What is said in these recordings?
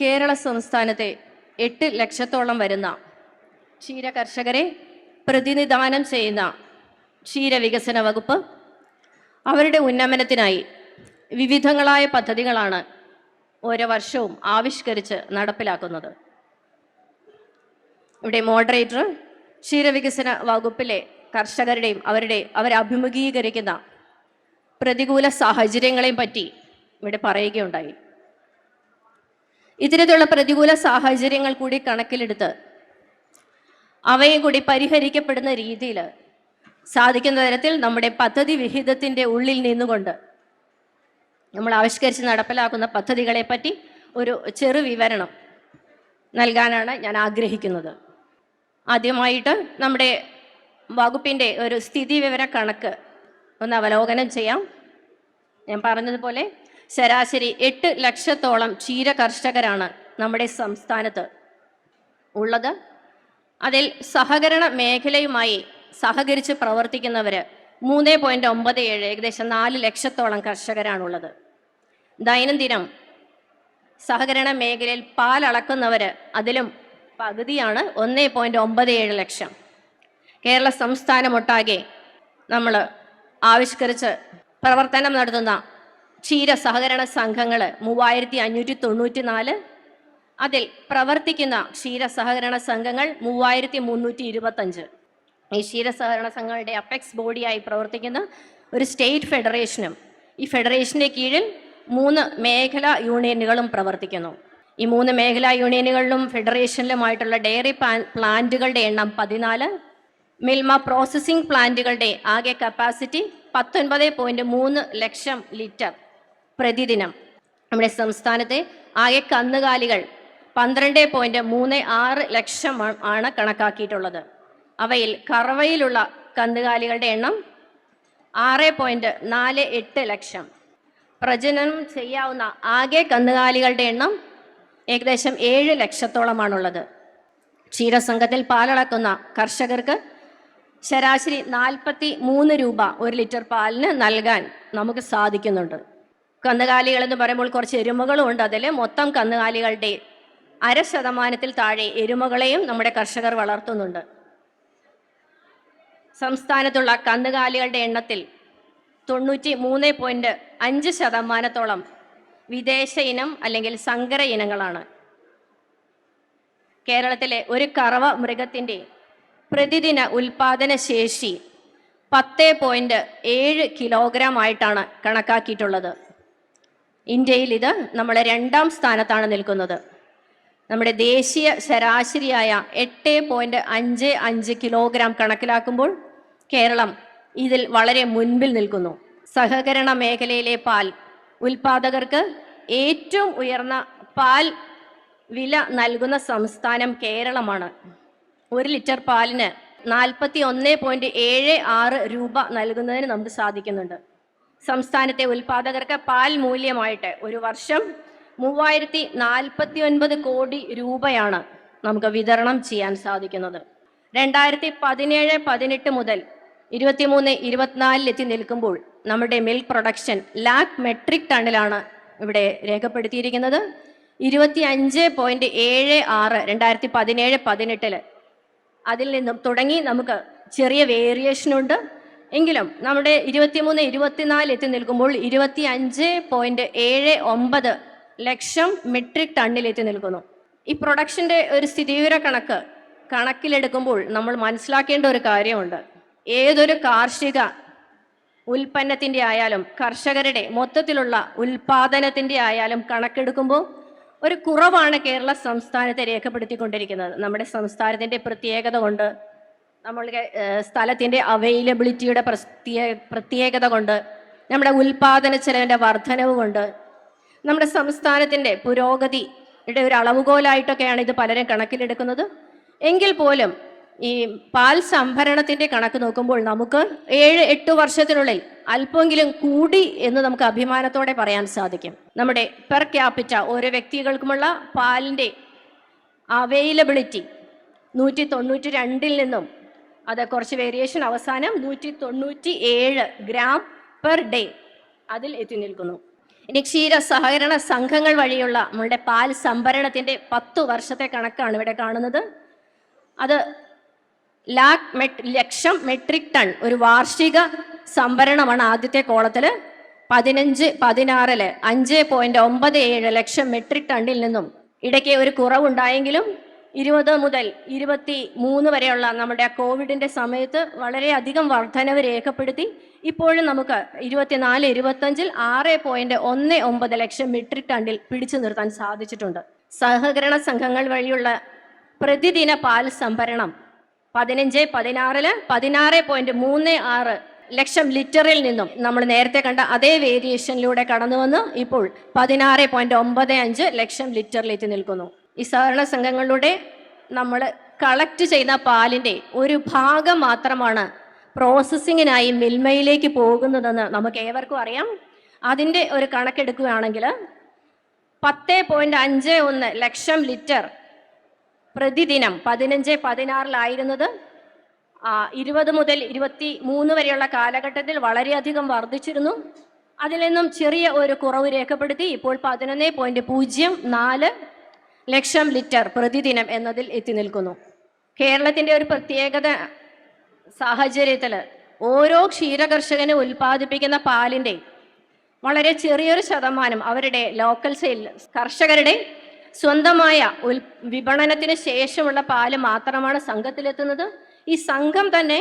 കേരള സംസ്ഥാനത്തെ എട്ട് ലക്ഷത്തോളം വരുന്ന ക്ഷീര കർഷകരെ പ്രതിനിധാനം ചെയ്യുന്ന ക്ഷീര വികസന വകുപ്പ് അവരുടെ ഉന്നമനത്തിനായി വിവിധങ്ങളായ പദ്ധതികളാണ് ഓരോ വർഷവും ആവിഷ്കരിച്ച് നടപ്പിലാക്കുന്നത്. ഇവിടെ മോഡറേറ്റർ ക്ഷീരവികസന വകുപ്പിലെ കർഷകരുടെയും അവരുടെ അവരെ അഭിമുഖീകരിക്കുന്ന പ്രതികൂല സാഹചര്യങ്ങളെയും പറ്റി ഇവിടെ പറയുകയുണ്ടായി. ഇത്തരത്തിലുള്ള പ്രതികൂല സാഹചര്യങ്ങൾ കൂടി കണക്കിലെടുത്ത് അവയെ കൂടി പരിഹരിക്കപ്പെടുന്ന രീതിയിൽ സാധിക്കുന്ന തരത്തിൽ നമ്മുടെ പദ്ധതി വിഹിതത്തിന്റെ ഉള്ളിൽ നിന്നുകൊണ്ട് നമ്മൾ ആവിഷ്കരിച്ച് നടപ്പിലാക്കുന്ന പദ്ധതികളെ പറ്റി ഒരു ചെറു വിവരണം നൽകാനാണ് ഞാൻ ആഗ്രഹിക്കുന്നത്. ആദ്യമായിട്ട് നമ്മുടെ വകുപ്പിന്റെ ഒരു സ്ഥിതി വിവര കണക്ക് ഒന്ന് അവലോകനം ചെയ്യാം. ഞാൻ പറഞ്ഞതുപോലെ ശരാശരി എട്ട് ലക്ഷത്തോളം ക്ഷീര കർഷകരാണ് നമ്മുടെ സംസ്ഥാനത്ത് ഉള്ളത്. അതിൽ സഹകരണ മേഖലയുമായി സഹകരിച്ച് പ്രവർത്തിക്കുന്നവർ മൂന്ന് പോയിന്റ് ഒമ്പത് ഏഴ് ഏകദേശം നാല് ലക്ഷത്തോളം കർഷകരാണുള്ളത്. ദൈനംദിനം സഹകരണ മേഖലയിൽ പാൽ അളക്കുന്നവർ അതിലും പകുതിയാണ് ഒന്ന് പോയിന്റ് ഒമ്പത് ഏഴ് ലക്ഷം. കേരള സംസ്ഥാനമൊട്ടാകെ നമ്മൾ ആവിഷ്കരിച്ച് പ്രവർത്തനം നടത്തുന്ന ക്ഷീര സഹകരണ സംഘങ്ങൾ മൂവായിരത്തി അഞ്ഞൂറ്റി തൊണ്ണൂറ്റി നാല് അതിൽ പ്രവർത്തിക്കുന്ന ക്ഷീര സഹകരണ സംഘങ്ങൾ മൂവായിരത്തി മുന്നൂറ്റി ഇരുപത്തഞ്ച് ഈ ക്ഷീര സഹകരണ സംഘങ്ങളുടെ അപ്പെക്സ് ബോഡിയായി പ്രവർത്തിക്കുന്ന ഒരു സ്റ്റേറ്റ് ഫെഡറേഷനും ഈ ഫെഡറേഷന്റെ കീഴിൽ മൂന്ന് മേഖലാ യൂണിയനുകളും പ്രവർത്തിക്കുന്നു. ഈ മൂന്ന് മേഖലാ യൂണിയനുകളിലും ഫെഡറേഷനിലുമായിട്ടുള്ള ഡയറി പ്ലാന്റുകളുടെ എണ്ണം പതിനാല് മിൽമ പ്രോസസ്സിംഗ് പ്ലാന്റുകളുടെ ആകെ കപ്പാസിറ്റി പത്തൊൻപത് പോയിന്റ് മൂന്ന് ലക്ഷം ലിറ്റർ. പ്രതിദിനം. നമ്മുടെ സംസ്ഥാനത്തെ ആകെ കന്നുകാലികൾ പന്ത്രണ്ട് പോയിന്റ് മൂന്ന് ആറ് ലക്ഷം ആണ് കണക്കാക്കിയിട്ടുള്ളത്. അവയിൽ കറവയിലുള്ള കന്നുകാലികളുടെ എണ്ണം ആറ് പോയിന്റ് നാല് എട്ട് ലക്ഷം. പ്രജനനം ചെയ്യാവുന്ന ആകെ കന്നുകാലികളുടെ എണ്ണം ഏകദേശം ഏഴ് ലക്ഷത്തോളമാണുള്ളത്. ക്ഷീരസംഘത്തിൽ പാലളക്കുന്ന കർഷകർക്ക് ശരാശരി നാൽപ്പത്തി മൂന്ന് രൂപ ഒരു ലിറ്റർ പാലിന് നൽകാൻ നമുക്ക് സാധിക്കുന്നുണ്ട്. കന്നുകാലികൾ എന്ന് പറയുമ്പോൾ കുറച്ച് എരുമകളും ഉണ്ട് അതിൽ മൊത്തം കന്നുകാലികളുടെ അര ശതമാനത്തിൽ താഴെ എരുമകളെയും നമ്മുടെ കർഷകർ വളർത്തുന്നുണ്ട്. സംസ്ഥാനത്തുള്ള കന്നുകാലികളുടെ എണ്ണത്തിൽ തൊണ്ണൂറ്റി മൂന്ന് പോയിന്റ് അഞ്ച് ശതമാനത്തോളം വിദേശ ഇനം അല്ലെങ്കിൽ സങ്കര ഇനങ്ങളാണ്. കേരളത്തിലെ ഒരു കറവ മൃഗത്തിന്റെ പ്രതിദിന ഉൽപാദന ശേഷി പത്ത് പോയിന്റ് ഏഴ് കിലോഗ്രാം ആയിട്ടാണ് കണക്കാക്കിയിട്ടുള്ളത്. ഇന്ത്യയിൽ ഇത് നമ്മളെ രണ്ടാം സ്ഥാനത്താണ് നിൽക്കുന്നത്. നമ്മുടെ ദേശീയ ശരാശരിയായ എട്ട് പോയിന്റ് അഞ്ച് അഞ്ച് കിലോഗ്രാം കണക്കിലാക്കുമ്പോൾ കേരളം ഇതിൽ വളരെ മുൻപിൽ നിൽക്കുന്നു. സഹകരണ മേഖലയിലെ പാൽ ഉൽപാദകർക്ക് ഏറ്റവും ഉയർന്ന പാൽ വില നൽകുന്ന സംസ്ഥാനം കേരളമാണ്. ഒരു ലിറ്റർ പാലിന് നാൽപ്പത്തി ഒന്ന് പോയിന്റ് ഏഴ് ആറ് രൂപ നൽകുന്നതിന് നമുക്ക് സാധിക്കുന്നുണ്ട്. സംസ്ഥാനത്തെ ഉൽപാദകർക്ക് പാൽ മൂല്യമായിട്ട് ഒരു വർഷം മൂവായിരത്തി നാൽപ്പത്തി ഒൻപത് കോടി രൂപയാണ് നമുക്ക് വിതരണം ചെയ്യാൻ സാധിക്കുന്നത്. രണ്ടായിരത്തി പതിനേഴ് പതിനെട്ട് മുതൽ ഇരുപത്തിമൂന്ന് ഇരുപത്തിനാലിലെത്തി നിൽക്കുമ്പോൾ നമ്മുടെ മിൽക്ക് പ്രൊഡക്ഷൻ ലാക്ക് മെട്രിക് ടണ്ണിലാണ് ഇവിടെ രേഖപ്പെടുത്തിയിരിക്കുന്നത്. ഇരുപത്തി അഞ്ച് പോയിന്റ് ഏഴ് ആറ് രണ്ടായിരത്തി പതിനേഴ് പതിനെട്ടിൽ അതിൽ നിന്നും തുടങ്ങി നമുക്ക് ചെറിയ വേരിയേഷൻ ഉണ്ട്. എങ്കിലും നമ്മുടെ ഇരുപത്തിമൂന്ന് ഇരുപത്തിനാല് എത്തി നിൽക്കുമ്പോൾ ഇരുപത്തി അഞ്ച് പോയിന്റ് ഏഴ് ഒമ്പത് ലക്ഷം മെട്രിക് ടണ്ണിൽ എത്തി നിൽക്കുന്നു. ഈ പ്രൊഡക്ഷന്റെ ഒരു സ്ഥിതിവിവര കണക്ക് കണക്കിലെടുക്കുമ്പോൾ നമ്മൾ മനസ്സിലാക്കേണ്ട ഒരു കാര്യമുണ്ട്. ഏതൊരു കാർഷിക ഉൽപ്പന്നത്തിന്റെ ആയാലും കർഷകരുടെ മൊത്തത്തിലുള്ള ഉൽപാദനത്തിന്റെ ആയാലും കണക്കെടുക്കുമ്പോൾ ഒരു കുറവാണ് കേരള സംസ്ഥാനത്തെ രേഖപ്പെടുത്തിക്കൊണ്ടിരിക്കുന്നത്. നമ്മുടെ സംസ്ഥാനത്തിന്റെ പ്രത്യേകത കൊണ്ട് നമ്മളുടെ സ്ഥലത്തിന്റെ അവൈലബിലിറ്റിയുടെ പ്രത്യേക പ്രത്യേകത കൊണ്ട് നമ്മുടെ ഉൽപാദന ചെലവിന്റെ വർധനവ് കൊണ്ട് നമ്മുടെ സംസ്ഥാനത്തിന്റെ പുരോഗതിയുടെ ഒരു അളവുകോലായിട്ടൊക്കെയാണ് ഇത് പലരും കണക്കിലെടുക്കുന്നത്. എങ്കിൽ പോലും ഈ പാൽ സംഭരണത്തിന്റെ കണക്ക് നോക്കുമ്പോൾ നമുക്ക് ഏഴ് എട്ട് വർഷത്തിനുള്ളിൽ അല്പമെങ്കിലും കൂടി എന്ന് നമുക്ക് അഭിമാനത്തോടെ പറയാൻ സാധിക്കും. നമ്മുടെ പെർ ക്യാപിറ്റ ഓരോ വ്യക്തികൾക്കുമുള്ള പാലിന്റെ അവൈലബിലിറ്റി നൂറ്റി തൊണ്ണൂറ്റി രണ്ടിൽ നിന്നും അത് കുറച്ച് വേരിയേഷൻ അവസാനം നൂറ്റി തൊണ്ണൂറ്റി ഏഴ് ഗ്രാം പെർ ഡേ അതിൽ എത്തി നിൽക്കുന്നു. ഇനി ക്ഷീര സഹകരണ സംഘങ്ങൾ വഴിയുള്ള നമ്മളുടെ പാൽ സംഭരണത്തിന്റെ പത്തു വർഷത്തെ കണക്കാണ് ഇവിടെ കാണുന്നത്. അത് ലാക്ക് മെട് ലക്ഷം മെട്രിക് ടൺ ഒരു വാർഷിക സംഭരണമാണ് ആദ്യത്തെ കോളത്തിൽ പതിനഞ്ച് പതിനാറിൽ അഞ്ച് പോയിന്റ് ഒമ്പത് ഏഴ് ലക്ഷം മെട്രിക് ടണ്ണിൽ നിന്നും ഇടയ്ക്ക് ഒരു കുറവുണ്ടായെങ്കിലും ഇരുപത് മുതൽ ഇരുപത്തി മൂന്ന് വരെയുള്ള നമ്മുടെ ആ കോവിഡിന്റെ സമയത്ത് വളരെയധികം വർധനവ് രേഖപ്പെടുത്തി. ഇപ്പോഴും നമുക്ക് ഇരുപത്തിനാല് ഇരുപത്തഞ്ചിൽ ആറ് പോയിന്റ് ഒന്ന് ഒമ്പത് ലക്ഷം മെട്രിക് ടണ്ണിൽ പിടിച്ചു നിർത്താൻ സാധിച്ചിട്ടുണ്ട്. സഹകരണ സംഘങ്ങൾ വഴിയുള്ള പ്രതിദിന പാൽ സംഭരണം പതിനഞ്ച് പതിനാറിൽ പതിനാറ് പോയിന്റ് മൂന്ന് ആറ് ലക്ഷം ലിറ്ററിൽ നിന്നും നമ്മൾ നേരത്തെ കണ്ട അതേ വേരിയേഷനിലൂടെ കടന്നു വന്ന് ഇപ്പോൾ പതിനാറ് പോയിന്റ് ഒമ്പത് അഞ്ച് ലക്ഷം ലിറ്ററിലെത്തി നിൽക്കുന്നു. ഈ സഹകരണ സംഘങ്ങളുടെ നമ്മൾ കളക്ട് ചെയ്യുന്ന പാലിന്റെ ഒരു ഭാഗം മാത്രമാണ് പ്രോസസ്സിങ്ങിനായി മിൽമയിലേക്ക് പോകുന്നതെന്ന് നമുക്ക് ഏവർക്കും അറിയാം. അതിന്റെ ഒരു കണക്കെടുക്കുകയാണെങ്കിൽ പത്ത് പോയിന്റ് അഞ്ച് ഒന്ന് ലക്ഷം ലിറ്റർ പ്രതിദിനം പതിനഞ്ച് പതിനാറിലായിരുന്നത് ഇരുപത് മുതൽ ഇരുപത്തി മൂന്ന് വരെയുള്ള കാലഘട്ടത്തിൽ വളരെയധികം വർദ്ധിച്ചിരുന്നു. അതിൽ നിന്നും ചെറിയ ഒരു കുറവ് രേഖപ്പെടുത്തി ഇപ്പോൾ പതിനൊന്ന് പോയിന്റ് പൂജ്യം നാല് ലക്ഷം ലിറ്റർ പ്രതിദിനം എന്നതിൽ എത്തി നിൽക്കുന്നു. കേരളത്തിന്റെ ഒരു പ്രത്യേകത സാഹചര്യത്തിൽ ഓരോ ക്ഷീരകർഷകന് ഉൽപ്പാദിപ്പിക്കുന്ന പാലിന്റെ വളരെ ചെറിയൊരു ശതമാനം അവരുടെ ലോക്കൽ സെയിൽ കർഷകരുടെ സ്വന്തമായ ഉൽ വിപണനത്തിന് ശേഷമുള്ള പാൽ മാത്രമാണ് സംഘത്തിലെത്തുന്നത്. ഈ സംഘം തന്നെ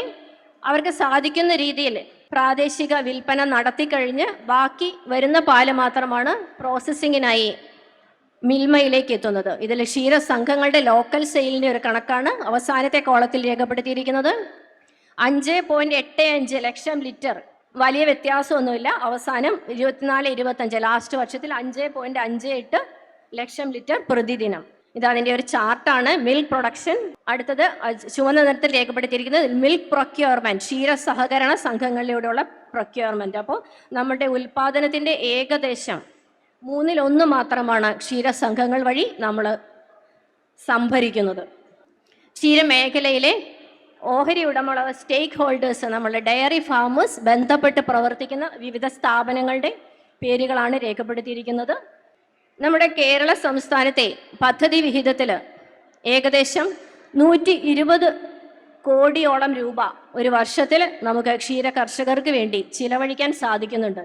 അവർക്ക് സാധിക്കുന്ന രീതിയിൽ പ്രാദേശിക വിൽപ്പന നടത്തിക്കഴിഞ്ഞ് ബാക്കി വരുന്ന പാൽ മാത്രമാണ് പ്രോസസ്സിങ്ങിനായി മിൽമയിലേക്ക് എത്തുന്നത് ഇതിൽ ക്ഷീര സംഘങ്ങളുടെ ലോക്കൽ സെയിലിന്റെ ഒരു കണക്കാണ് അവസാനത്തെ കോളത്തിൽ രേഖപ്പെടുത്തിയിരിക്കുന്നത്. അഞ്ച് പോയിന്റ് എട്ട് അഞ്ച് ലക്ഷം ലിറ്റർ വലിയ വ്യത്യാസമൊന്നുമില്ല. അവസാനം ഇരുപത്തിനാല് ഇരുപത്തഞ്ച് ലാസ്റ്റ് വർഷത്തിൽ അഞ്ച് പോയിന്റ് അഞ്ച് എട്ട് ലക്ഷം ലിറ്റർ പ്രതിദിനം. ഇത് അതിന്റെ ഒരു ചാർട്ടാണ്. Milk production. അടുത്തത് ചുവന്ന നിറത്തിൽ രേഖപ്പെടുത്തിയിരിക്കുന്നത് മിൽക്ക് പ്രൊക്യൂർമെന്റ് ക്ഷീര സഹകരണ സംഘങ്ങളിലൂടെയുള്ള പ്രൊക്യൂർമെന്റ് അപ്പോൾ നമ്മുടെ ഉൽപാദനത്തിന്റെ ഏകദേശം മൂന്നിലൊന്ന് മാത്രമാണ് ക്ഷീരസംഘങ്ങൾ വഴി നമ്മൾ സംഭരിക്കുന്നത്. ക്ഷീരമേഖലയിലെ ഓഹരി ഉടമകള സ്റ്റേക്ക് ഹോൾഡേഴ്സ് നമ്മളുടെ ഡയറി ഫാമേഴ്സ് ബന്ധപ്പെട്ട് പ്രവർത്തിക്കുന്ന വിവിധ സ്ഥാപനങ്ങളുടെ പേരുകളാണ് രേഖപ്പെടുത്തിയിരിക്കുന്നത്. നമ്മുടെ കേരള സംസ്ഥാനത്തെ പദ്ധതി വിഹിതത്തിൽ ഏകദേശം നൂറ്റി ഇരുപത് കോടിയോളം രൂപ ഒരു വർഷത്തിൽ നമുക്ക് ക്ഷീര കർഷകർക്ക് വേണ്ടി ചിലവഴിക്കാൻ സാധിക്കുന്നുണ്ട്.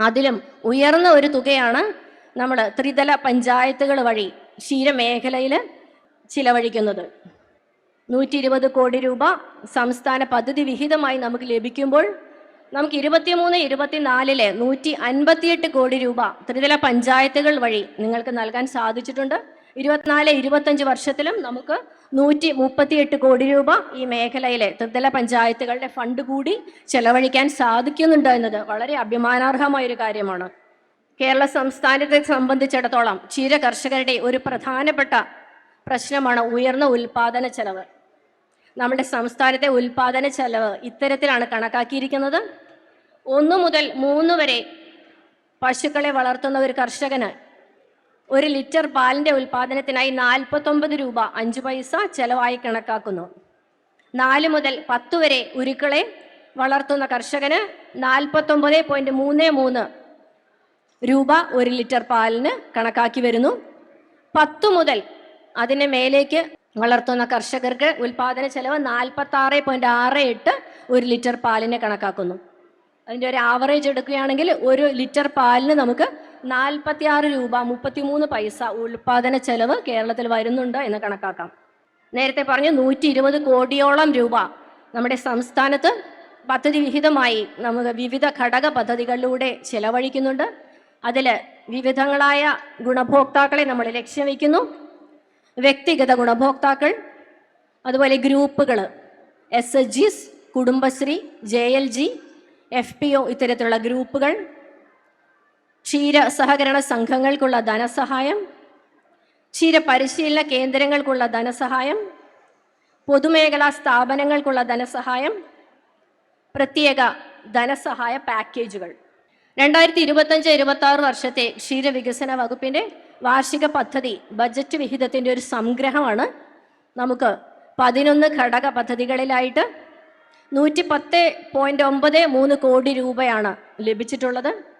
അതിലും ഉയർന്ന ഒരു തുകയാണ് നമ്മൾ ത്രിതല പഞ്ചായത്തുകൾ വഴി ക്ഷീരമേഖലയിൽ ചിലവഴിക്കുന്നത്. നൂറ്റി ഇരുപത് കോടി രൂപ സംസ്ഥാന പദ്ധതി വിഹിതമായി നമുക്ക് ലഭിക്കുമ്പോൾ നമുക്ക് ഇരുപത്തിമൂന്ന് ഇരുപത്തിനാലിലെ നൂറ്റി അൻപത്തിയെട്ട് കോടി രൂപ ത്രിതല പഞ്ചായത്തുകൾ വഴി നിങ്ങൾക്ക് നൽകാൻ സാധിച്ചിട്ടുണ്ട്. ഇരുപത്തിനാല് ഇരുപത്തഞ്ച് വർഷത്തിലും നമുക്ക് നൂറ്റി മുപ്പത്തിയെട്ട് കോടി രൂപ ഈ മേഖലയിലെ ത്രിതല പഞ്ചായത്തുകളുടെ ഫണ്ട് കൂടി ചെലവഴിക്കാൻ സാധിക്കുന്നുണ്ട് എന്നത് വളരെ അഭിമാനാർഹമായ ഒരു കാര്യമാണ്. കേരള സംസ്ഥാനത്തെ സംബന്ധിച്ചിടത്തോളം ക്ഷീര കർഷകരുടെ ഒരു പ്രധാനപ്പെട്ട പ്രശ്നമാണ് ഉയർന്ന ഉൽപാദന ചെലവ്. നമ്മുടെ സംസ്ഥാനത്തെ ഉൽപാദന ചെലവ് ഇത്തരത്തിലാണ് കണക്കാക്കിയിരിക്കുന്നത്. ഒന്നു മുതൽ മൂന്ന് വരെ പശുക്കളെ വളർത്തുന്ന ഒരു കർഷകന് ഒരു ലിറ്റർ പാലിന്റെ ഉൽപാദനത്തിനായി നാൽപ്പത്തൊമ്പത് രൂപ അഞ്ച് പൈസ ചെലവായി കണക്കാക്കുന്നു. നാല് മുതൽ പത്ത് വരെ ഉരുക്കളെ വളർത്തുന്ന കർഷകന് നാൽപ്പത്തൊമ്പത് പോയിന്റ് മൂന്ന് മൂന്ന് രൂപ ഒരു ലിറ്റർ പാലിന് കണക്കാക്കി വരുന്നു. പത്ത് മുതൽ അതിന് മേലേക്ക് വളർത്തുന്ന കർഷകർക്ക് ഉൽപാദന ചെലവ് നാൽപ്പത്തി ആറ് പോയിന്റ് ആറ് എട്ട് ഒരു ലിറ്റർ പാലിനെ കണക്കാക്കുന്നു. അതിന്റെ ഒരു ആവറേജ് എടുക്കുകയാണെങ്കിൽ ഒരു ലിറ്റർ പാലിന് നമുക്ക് നാൽപ്പത്തി ആറ് രൂപ മുപ്പത്തിമൂന്ന് പൈസ ഉൽപാദന ചെലവ് കേരളത്തിൽ വരുന്നുണ്ട് എന്ന് കണക്കാക്കാം. നേരത്തെ പറഞ്ഞു നൂറ്റി ഇരുപത് കോടിയോളം രൂപ നമ്മുടെ സംസ്ഥാനത്ത് പദ്ധതി വിഹിതമായി നമുക്ക് വിവിധ ഘടക പദ്ധതികളിലൂടെ ചെലവഴിക്കുന്നുണ്ട്. അതിൽ വിവിധങ്ങളായ ഗുണഭോക്താക്കളെ നമ്മൾ ലക്ഷ്യം വയ്ക്കുന്നു വ്യക്തിഗത ഗുണഭോക്താക്കൾ അതുപോലെ ഗ്രൂപ്പുകൾ S H Gs Kudumbashree J L G F P O ഇത്തരത്തിലുള്ള ഗ്രൂപ്പുകൾ ക്ഷീര സഹകരണ സംഘങ്ങൾക്കുള്ള ധനസഹായം ക്ഷീര പരിശീലന കേന്ദ്രങ്ങൾക്കുള്ള ധനസഹായം പൊതുമേഖലാ സ്ഥാപനങ്ങൾക്കുള്ള ധനസഹായം പ്രത്യേക ധനസഹായ പാക്കേജുകൾ. രണ്ടായിരത്തി ഇരുപത്തഞ്ച് ഇരുപത്തി ആറ് വർഷത്തെ ക്ഷീരവികസന വകുപ്പിന്റെ വാർഷിക പദ്ധതി ബജറ്റ് വിഹിതത്തിന്റെ ഒരു സംഗ്രഹമാണ്. നമുക്ക് പതിനൊന്ന് ഘടക പദ്ധതികളിലായിട്ട് നൂറ്റി പത്ത് പോയിന്റ് ഒമ്പത് മൂന്ന് കോടി രൂപയാണ് ലഭിച്ചിട്ടുള്ളത്.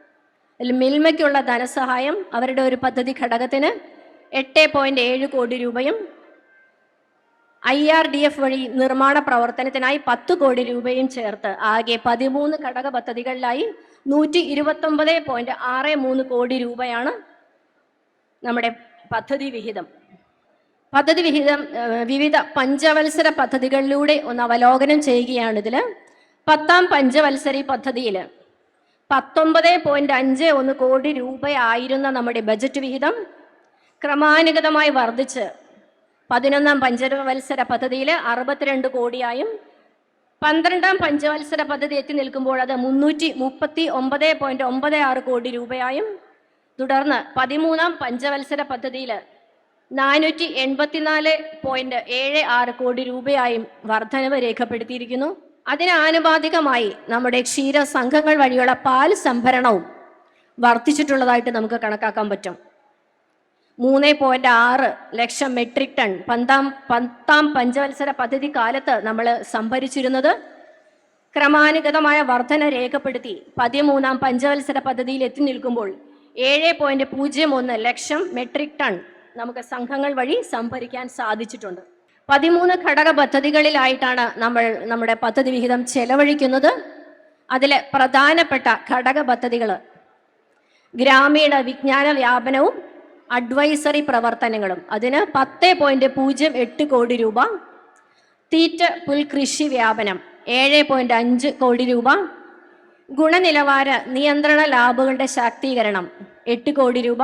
മിൽമയ്ക്കുള്ള ധനസഹായം അവരുടെ ഒരു പദ്ധതി ഘടകത്തിന് എട്ട് പോയിന്റ് ഏഴ് കോടി രൂപയും ഐ ആർ ഡി എഫ് വഴി നിർമ്മാണ പ്രവർത്തനത്തിനായി പത്ത് കോടി രൂപയും ചേർത്ത് ആകെ പതിമൂന്ന് ഘടക പദ്ധതികളിലായി നൂറ്റി ഇരുപത്തൊമ്പത് പോയിന്റ് ആറ് മൂന്ന് കോടി രൂപയാണ് നമ്മുടെ പദ്ധതി വിഹിതം. പദ്ധതി വിഹിതം വിവിധ പഞ്ചവത്സര പദ്ധതികളിലൂടെ ഒന്ന് അവലോകനം ചെയ്യുകയാണ് ഇതിൽ പത്താം പഞ്ചവത്സരി പദ്ധതിയിൽ പത്തൊമ്പത് പോയിന്റ് അഞ്ച് ഒന്ന് കോടി രൂപയായിരുന്ന നമ്മുടെ ബജറ്റ് വിഹിതം ക്രമാനുഗതമായി വർദ്ധിച്ച് പതിനൊന്നാം പഞ്ചവത്സര പദ്ധതിയിൽ അറുപത്തിരണ്ട് കോടിയായും പന്ത്രണ്ടാം പഞ്ചവത്സര പദ്ധതി എത്തി നിൽക്കുമ്പോൾ അത് മുന്നൂറ്റി മുപ്പത്തി ഒമ്പത് പോയിന്റ് ഒമ്പത് ആറ് കോടി രൂപയായും തുടർന്ന് പതിമൂന്നാം പഞ്ചവത്സര പദ്ധതിയിൽ നാനൂറ്റി എൺപത്തിനാല് പോയിന്റ് ഏഴ് ആറ് കോടി രൂപയായും വർധനവ് രേഖപ്പെടുത്തിയിരിക്കുന്നു. അതിന് ആനുപാതികമായി നമ്മുടെ ക്ഷീര സംഘങ്ങൾ വഴിയുള്ള പാൽ സംഭരണവും വർദ്ധിച്ചിട്ടുള്ളതായിട്ട് നമുക്ക് കണക്കാക്കാൻ പറ്റും. മൂന്ന് പോയിന്റ് ആറ് ലക്ഷം മെട്രിക് ടൺ പന്താം പത്താം പഞ്ചവത്സര പദ്ധതി കാലത്ത് നമ്മൾ സംഭരിച്ചിരുന്നത് ക്രമാനുഗതമായ വർധന രേഖപ്പെടുത്തി പതിമൂന്നാം പഞ്ചവത്സര പദ്ധതിയിൽ എത്തി നിൽക്കുമ്പോൾ ഏഴ് പോയിന്റ് പൂജ്യം ഒന്ന് ലക്ഷം മെട്രിക് ടൺ നമുക്ക് സംഘങ്ങൾ വഴി സംഭരിക്കാൻ സാധിച്ചിട്ടുണ്ട്. പതിമൂന്ന് ഘടക പദ്ധതികളിലായിട്ടാണ് നമ്മൾ നമ്മുടെ പദ്ധതി വിഹിതം ചെലവഴിക്കുന്നത്. അതിലെ പ്രധാനപ്പെട്ട ഘടക പദ്ധതികൾ ഗ്രാമീണ വിജ്ഞാന വ്യാപനവും അഡ്വൈസറി പ്രവർത്തനങ്ങളും. അതിന് പത്ത് പോയിന്റ് പൂജ്യം എട്ട് കോടി രൂപ. തീറ്റ പുൽകൃഷി വ്യാപനം ഏഴ് പോയിന്റ് അഞ്ച് കോടി രൂപ. ഗുണനിലവാര നിയന്ത്രണ ലാബുകളുടെ ശാക്തീകരണം എട്ട് കോടി രൂപ.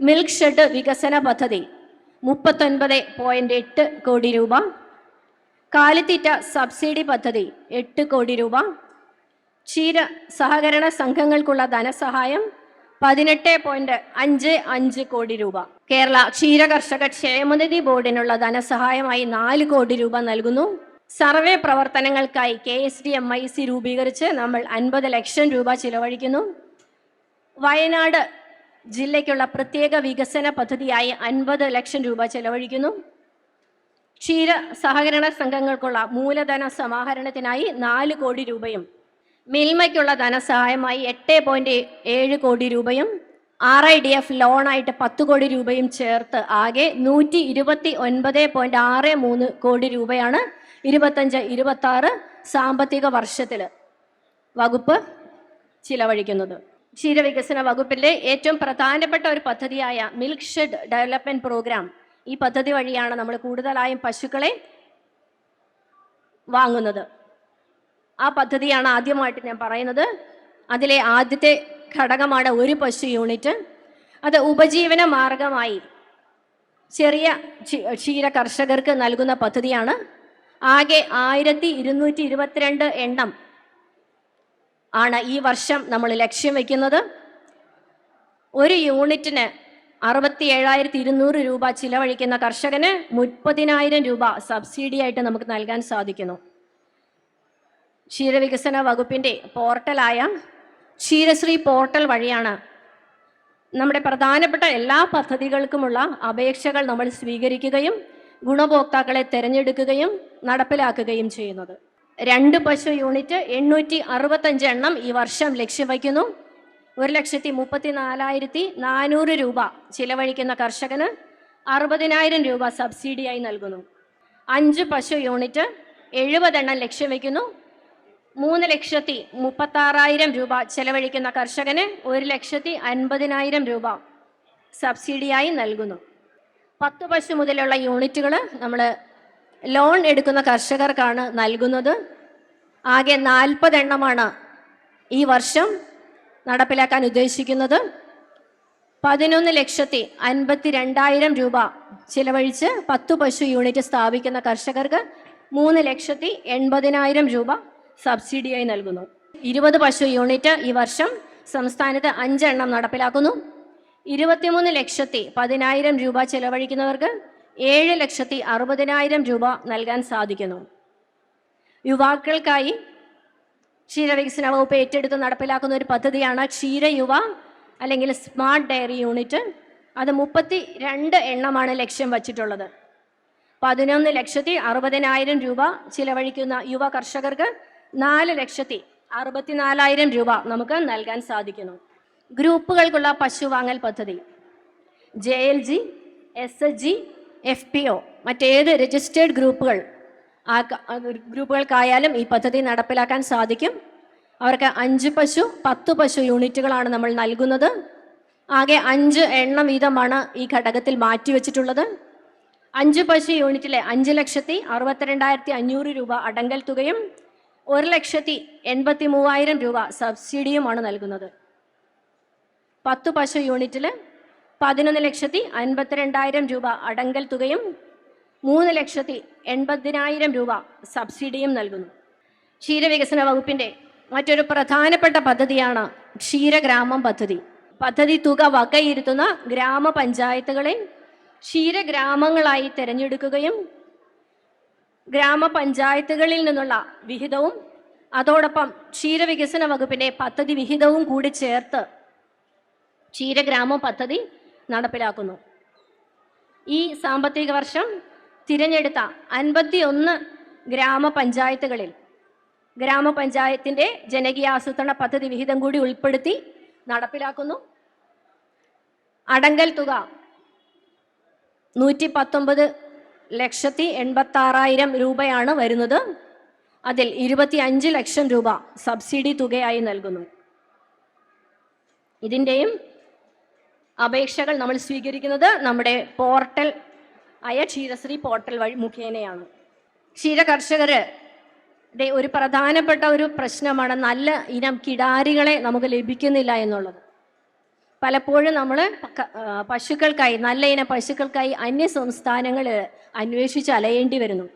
മിൽക്ക് ഷെഡ് വികസന പദ്ധതി മുപ്പത്തൊൻപത് പോയിന്റ് എട്ട് കോടി രൂപ. കാലിത്തീറ്റ സബ്സിഡി പദ്ധതി എട്ട് കോടി രൂപ. ക്ഷീര സഹകരണ സംഘങ്ങൾക്കുള്ള ധനസഹായം പതിനെട്ട് പോയിന്റ് അഞ്ച് അഞ്ച് കോടി രൂപ. കേരള ക്ഷീര കർഷക ക്ഷേമനിധി ബോർഡിനുള്ള ധനസഹായമായി നാല് കോടി രൂപ നൽകുന്നു. സർവേ പ്രവർത്തനങ്ങൾക്കായി K S D M I C രൂപീകരിച്ച് നമ്മൾ അൻപത് ലക്ഷം രൂപ ചിലവഴിക്കുന്നു. വയനാട് ജില്ലയ്ക്കുള്ള പ്രത്യേക വികസന പദ്ധതിയായി അൻപത് ലക്ഷം രൂപ ചെലവഴിക്കുന്നു. ക്ഷീര സഹകരണ സംഘങ്ങൾക്കുള്ള മൂലധന സമാഹരണത്തിനായി നാല് കോടി രൂപയും മിൽമയ്ക്കുള്ള ധനസഹായമായി എട്ട് പോയിന്റ് ഏഴ് കോടി രൂപയും ആർ ഐ ഡി എഫ് ലോണായിട്ട് പത്ത് കോടി രൂപയും ചേർത്ത് ആകെ നൂറ്റി ഇരുപത്തി ഒൻപത് പോയിന്റ് ആറ് മൂന്ന് കോടി രൂപയാണ് ഇരുപത്തഞ്ച് ഇരുപത്തി ആറ് സാമ്പത്തിക വർഷത്തിൽ വകുപ്പ് ചിലവഴിക്കുന്നത്. ക്ഷീരവികസന വകുപ്പിന്റെ ഏറ്റവും പ്രധാനപ്പെട്ട ഒരു പദ്ധതിയായ മിൽക്ക് ഷെഡ് ഡെവലപ്മെന്റ് പ്രോഗ്രാം ഈ പദ്ധതി വഴിയാണ് നമ്മൾ കൂടുതലായും പശുക്കളെ വാങ്ങുന്നത്. ആ പദ്ധതിയാണ് ആദ്യമായിട്ട് ഞാൻ പറയുന്നത്. അതിലെ ആദ്യത്തെ ഘടകമാണ് ഒരു പശു യൂണിറ്റ്. അത് ഉപജീവന മാർഗമായി ചെറിയ ക്ഷീര കർഷകർക്ക് നൽകുന്ന പദ്ധതിയാണ്. ആകെ ആയിരത്തി ഇരുന്നൂറ്റി ഇരുപത്തിരണ്ട് എണ്ണം ആണ് ഈ വർഷം നമ്മൾ ലക്ഷ്യം വയ്ക്കുന്നത് ഒരു യൂണിറ്റിന് അറുപത്തി ഏഴായിരത്തി ഇരുന്നൂറ് രൂപ ചിലവഴിക്കുന്ന കർഷകന് മുപ്പതിനായിരം രൂപ സബ്സിഡി ആയിട്ട് നമുക്ക് നൽകാൻ സാധിക്കുന്നു. ക്ഷീരവികസന വകുപ്പിന്റെ പോർട്ടലായ ക്ഷീരശ്രീ പോർട്ടൽ വഴിയാണ് നമ്മുടെ പ്രധാനപ്പെട്ട എല്ലാ പദ്ധതികൾക്കുമുള്ള അപേക്ഷകൾ നമ്മൾ സ്വീകരിക്കുകയും ഗുണഭോക്താക്കളെ തിരഞ്ഞെടുക്കുകയും നടപ്പിലാക്കുകയും ചെയ്യുന്നത്. രണ്ട് പശു യൂണിറ്റ് എണ്ണൂറ്റി അറുപത്തഞ്ച് എണ്ണം ഈ വർഷം ലക്ഷ്യം വയ്ക്കുന്നു. ഒരു ലക്ഷത്തി മുപ്പത്തി നാലായിരത്തി നാനൂറ് രൂപ ചിലവഴിക്കുന്ന കർഷകന് അറുപതിനായിരം രൂപ സബ്സിഡിയായി നൽകുന്നു. അഞ്ച് പശു യൂണിറ്റ് എഴുപതെണ്ണം ലക്ഷ്യം വയ്ക്കുന്നു. മൂന്ന് ലക്ഷത്തി മുപ്പത്താറായിരം രൂപ ചെലവഴിക്കുന്ന കർഷകന് ഒരു ലക്ഷത്തി അൻപതിനായിരം രൂപ സബ്സിഡിയായി നൽകുന്നു. പത്ത് പശു മുതലുള്ള യൂണിറ്റുകൾ നമ്മൾ ലോൺ എടുക്കുന്ന കർഷകർക്കാണ് നൽകുന്നത്. ആകെ നാൽപ്പത് എണ്ണമാണ് ഈ വർഷം നടപ്പിലാക്കാൻ ഉദ്ദേശിക്കുന്നത്. പതിനൊന്ന് ലക്ഷത്തി അൻപത്തി രണ്ടായിരം രൂപ ചിലവഴിച്ച് പത്ത് പശു യൂണിറ്റ് സ്ഥാപിക്കുന്ന കർഷകർക്ക് മൂന്ന് ലക്ഷത്തി എൺപതിനായിരം രൂപ സബ്സിഡിയായി നൽകുന്നു. ഇരുപത് പശു യൂണിറ്റ് ഈ വർഷം സംസ്ഥാനത്ത് അഞ്ചെണ്ണം നടപ്പിലാക്കുന്നു. ഇരുപത്തിമൂന്ന് ലക്ഷത്തി പതിനായിരം രൂപ ചെലവഴിക്കുന്നവർക്ക് ഏഴ് ലക്ഷത്തി അറുപതിനായിരം രൂപ നൽകാൻ സാധിക്കുന്നു. യുവാക്കൾക്കായി ക്ഷീരവികസന വകുപ്പ് ഏറ്റെടുത്ത് നടപ്പിലാക്കുന്ന ഒരു പദ്ധതിയാണ് ക്ഷീരയുവ അല്ലെങ്കിൽ സ്മാർട്ട് ഡയറി യൂണിറ്റ്. അത് മുപ്പത്തി രണ്ട് എണ്ണമാണ് ലക്ഷ്യം വച്ചിട്ടുള്ളത്. പതിനൊന്ന് ലക്ഷത്തി അറുപതിനായിരം രൂപ ചിലവഴിക്കുന്ന യുവ കർഷകർക്ക് നാല് ലക്ഷത്തി അറുപത്തിനാലായിരം രൂപ നമുക്ക് നൽകാൻ സാധിക്കുന്നു. ഗ്രൂപ്പുകൾക്കുള്ള പശു വാങ്ങൽ പദ്ധതി. J L G S H G F P O മറ്റേത് രജിസ്റ്റേർഡ് ഗ്രൂപ്പുകൾ. ആ ഗ്രൂപ്പുകൾക്കായാലും ഈ പദ്ധതി നടപ്പിലാക്കാൻ സാധിക്കും. അവർക്ക് അഞ്ച് പശു പത്ത് പശു യൂണിറ്റുകളാണ് നമ്മൾ നൽകുന്നത്. ആകെ അഞ്ച് എണ്ണം വീതമാണ് ഈ ഘടകത്തിൽ മാറ്റിവെച്ചിട്ടുള്ളത്. അഞ്ച് പശു യൂണിറ്റിലെ അഞ്ച് ലക്ഷത്തി അറുപത്തിരണ്ടായിരത്തി അഞ്ഞൂറ് രൂപ അടങ്കൽ തുകയും ഒരു ലക്ഷത്തി എൺപത്തി മൂവായിരം രൂപ സബ്സിഡിയുമാണ് നൽകുന്നത്. പത്ത് പശു യൂണിറ്റിൽ പതിനൊന്ന് ലക്ഷത്തി അൻപത്തിരണ്ടായിരം രൂപ അടങ്കൽ തുകയും മൂന്ന് ലക്ഷത്തി എൺപതിനായിരം രൂപ സബ്സിഡിയും നൽകുന്നു. ക്ഷീരവികസന വകുപ്പിന്റെ മറ്റൊരു പ്രധാനപ്പെട്ട പദ്ധതിയാണ് ക്ഷീരഗ്രാമം പദ്ധതി. പദ്ധതി തുക വകയിരുത്തുന്ന ഗ്രാമപഞ്ചായത്തുകളെ ക്ഷീരഗ്രാമങ്ങളായി തിരഞ്ഞെടുക്കുകയും ഗ്രാമപഞ്ചായത്തുകളിൽ നിന്നുള്ള വിഹിതവും അതോടൊപ്പം ക്ഷീരവികസന വകുപ്പിന്റെ പദ്ധതി വിഹിതവും കൂടി ചേർത്ത് ക്ഷീരഗ്രാമം പദ്ധതി നടപ്പിലാക്കുന്നു. ഈ സാമ്പത്തിക വർഷം തിരഞ്ഞെടുത്ത അൻപത്തി ഒന്ന് ഗ്രാമപഞ്ചായത്തുകളിൽ ഗ്രാമപഞ്ചായത്തിന്റെ ജനകീയാസൂത്രണ പദ്ധതി വിഹിതം കൂടി ഉൾപ്പെടുത്തി നടപ്പിലാക്കുന്നു. അടങ്കൽ തുക നൂറ്റി പത്തൊമ്പത് ലക്ഷത്തി എൺപത്തി ആറായിരം രൂപയാണ് വരുന്നത്. അതിൽ ഇരുപത്തി അഞ്ച് ലക്ഷം രൂപ സബ്സിഡി തുകയായി നൽകുന്നു. ഇതിന്റെയും അപേക്ഷകൾ നമ്മൾ സ്വീകരിക്കുന്നത് നമ്മുടെ പോർട്ടൽ ആയ ക്ഷീരശ്രീ പോർട്ടൽ വഴി മുഖേനയാണ്. ക്ഷീര കർഷകരുടെ ഒരു പ്രധാനപ്പെട്ട ഒരു പ്രശ്നമാണ് നല്ല ഇനം കിടാരികളെ നമുക്ക് ലഭിക്കുന്നില്ല എന്നുള്ളത്. പലപ്പോഴും നമ്മൾ പശുക്കൾക്കായി നല്ല ഇനം പശുക്കൾക്കായി അന്യ സംസ്ഥാനങ്ങളിൽ അന്വേഷിച്ച് അലയേണ്ടി വരുന്നു.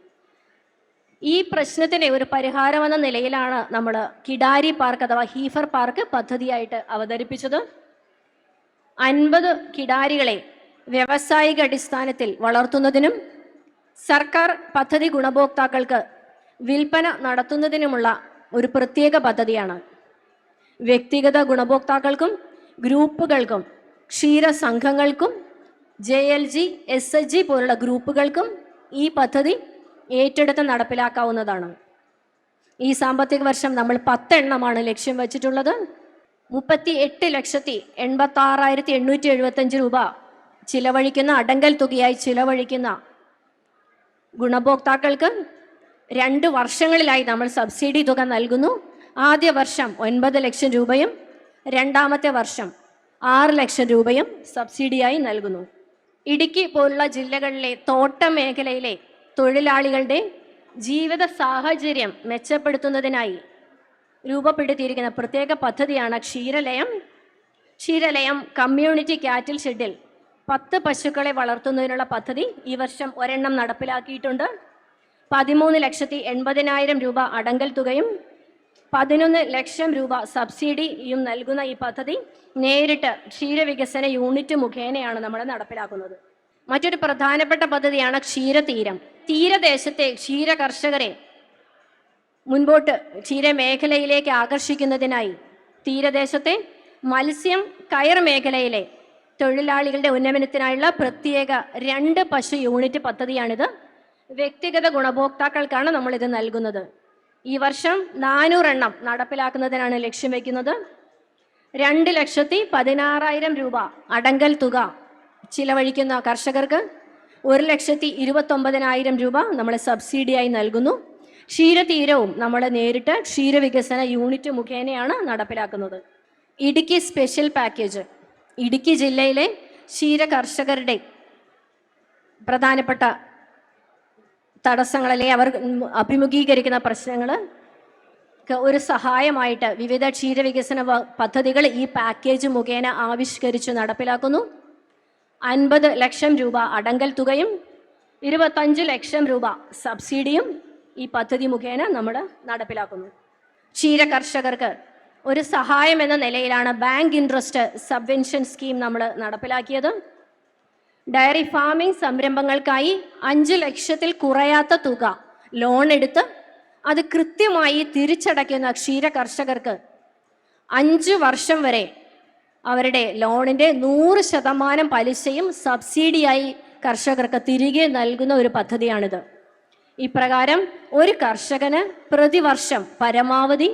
ഈ പ്രശ്നത്തിന് ഒരു പരിഹാരമെന്ന നിലയിലാണ് നമ്മൾ കിടാരി പാർക്ക് അഥവാ ഹീഫർ പാർക്ക് പദ്ധതിയായിട്ട് അവതരിപ്പിച്ചത് അൻപത് കിടാരികളെ വ്യവസായിക അടിസ്ഥാനത്തിൽ വളർത്തുന്നതിനും സർക്കാർ പദ്ധതി ഗുണഭോക്താക്കൾക്ക് വിൽപ്പന നടത്തുന്നതിനുമുള്ള ഒരു പ്രത്യേക പദ്ധതിയാണ്. വ്യക്തിഗത ഗുണഭോക്താക്കൾക്കും ഗ്രൂപ്പുകൾക്കും ക്ഷീരസംഘങ്ങൾക്കും J L G S H G പോലുള്ള ഗ്രൂപ്പുകൾക്കും ഈ പദ്ധതി ഏറ്റെടുത്ത് നടപ്പിലാക്കാവുന്നതാണ്. ഈ സാമ്പത്തിക വർഷം നമ്മൾ പത്തെണ്ണമാണ് ലക്ഷ്യം വെച്ചിട്ടുള്ളത്. മുപ്പത്തി എട്ട് ലക്ഷത്തി എൺപത്തി ആറായിരത്തി എണ്ണൂറ്റി എഴുപത്തഞ്ച് രൂപ ചിലവഴിക്കുന്ന അടങ്കൽ തുകയായി ചിലവഴിക്കുന്ന ഗുണഭോക്താക്കൾക്ക് രണ്ട് വർഷങ്ങളിലായി നമ്മൾ സബ്സിഡി തുക നൽകുന്നു. ആദ്യ വർഷം ഒൻപത് ലക്ഷം രൂപയും രണ്ടാമത്തെ വർഷം ആറ് ലക്ഷം രൂപയും സബ്സിഡിയായി നൽകുന്നു. ഇടുക്കി പോലുള്ള ജില്ലകളിലെ തോട്ട മേഖലയിലെ തൊഴിലാളികളുടെ ജീവിത സാഹചര്യം മെച്ചപ്പെടുത്തുന്നതിനായി രൂപപ്പെടുത്തിയിരിക്കുന്ന പ്രത്യേക പദ്ധതിയാണ് ക്ഷീരലയം. ക്ഷീരലയം കമ്മ്യൂണിറ്റി കാറ്റിൽ ഷെഡിൽ പത്ത് പശുക്കളെ വളർത്തുന്നതിനുള്ള പദ്ധതി ഈ വർഷം ഒരെണ്ണം നടപ്പിലാക്കിയിട്ടുണ്ട്. പതിമൂന്ന് ലക്ഷത്തി എൺപതിനായിരം രൂപ അടങ്കൽ തുകയും പതിനൊന്ന് ലക്ഷം രൂപ സബ്സിഡിയും നൽകുന്ന ഈ പദ്ധതി നേരിട്ട് ക്ഷീരവികസന യൂണിറ്റ് മുഖേനയാണ് നമ്മൾ നടപ്പിലാക്കുന്നത്. മറ്റൊരു പ്രധാനപ്പെട്ട പദ്ധതിയാണ് ക്ഷീരതീരം. തീരദേശത്തെ ക്ഷീര കർഷകരെ മുൻപോട്ട് ക്ഷീരമേഖലയിലേക്ക് ആകർഷിക്കുന്നതിനായി തീരദേശത്തെ മത്സ്യം കയർ മേഖലയിലെ തൊഴിലാളികളുടെ ഉന്നമനത്തിനായുള്ള പ്രത്യേക രണ്ട് പശു യൂണിറ്റ് പദ്ധതിയാണിത്. വ്യക്തിഗത ഗുണഭോക്താക്കൾക്കാണ് നമ്മൾ ഇത് നൽകുന്നത്. ഈ വർഷം നാനൂറെണ്ണം നടപ്പിലാക്കുന്നതിനാണ് ലക്ഷ്യം വയ്ക്കുന്നത് രണ്ട് ലക്ഷത്തി പതിനാറായിരം രൂപ അടങ്കൽ തുക ചിലവഴിക്കുന്ന കർഷകർക്ക് ഒരു ലക്ഷത്തി ഇരുപത്തൊമ്പതിനായിരം രൂപ നമ്മൾ സബ്സിഡിയായി നൽകുന്നു. ക്ഷീരതീരവും നമ്മൾ നേരിട്ട് ക്ഷീരവികസന യൂണിറ്റ് മുഖേനയാണ് നടപ്പിലാക്കുന്നത്. Idukki special package. ഇടുക്കി ജില്ലയിലെ ക്ഷീര കർഷകരുടെ പ്രധാനപ്പെട്ട തടസ്സങ്ങളെ അവർ അഭിമുഖീകരിക്കുന്ന പ്രശ്നങ്ങൾ ഒരു സഹായമായിട്ട് വിവിധ ക്ഷീരവികസന പദ്ധതികൾ ഈ പാക്കേജ് മുഖേന ആവിഷ്കരിച്ച് നടപ്പിലാക്കുന്നു. അൻപത് ലക്ഷം രൂപ അടങ്കൽ തുകയും ഇരുപത്തഞ്ച് ലക്ഷം രൂപ സബ്സിഡിയും ഈ പദ്ധതി മുഖേന നമ്മൾ നടപ്പിലാക്കുന്നു. ക്ഷീര കർഷകർക്ക് ഒരു സഹായം എന്ന നിലയിലാണ് ബാങ്ക് ഇൻട്രസ്റ്റ് സബ്വെൻഷൻ സ്കീം നമ്മൾ നടപ്പിലാക്കിയത്. ഡയറി ഫാമിംഗ് സംരംഭങ്ങൾക്കായി അഞ്ച് ലക്ഷത്തിൽ കുറയാത്ത തുക ലോൺ എടുത്ത് അത് കൃത്യമായി തിരിച്ചടയ്ക്കുന്ന ക്ഷീര കർഷകർക്ക് അഞ്ച് വർഷം വരെ അവരുടെ ലോണിന്റെ നൂറ് ശതമാനം പലിശയും സബ്സിഡിയായി കർഷകർക്ക് തിരികെ നൽകുന്ന ഒരു പദ്ധതിയാണിത്. ഇപ്രകാരം ഒരു കർഷകന് പ്രതിവർഷം പരമാവധി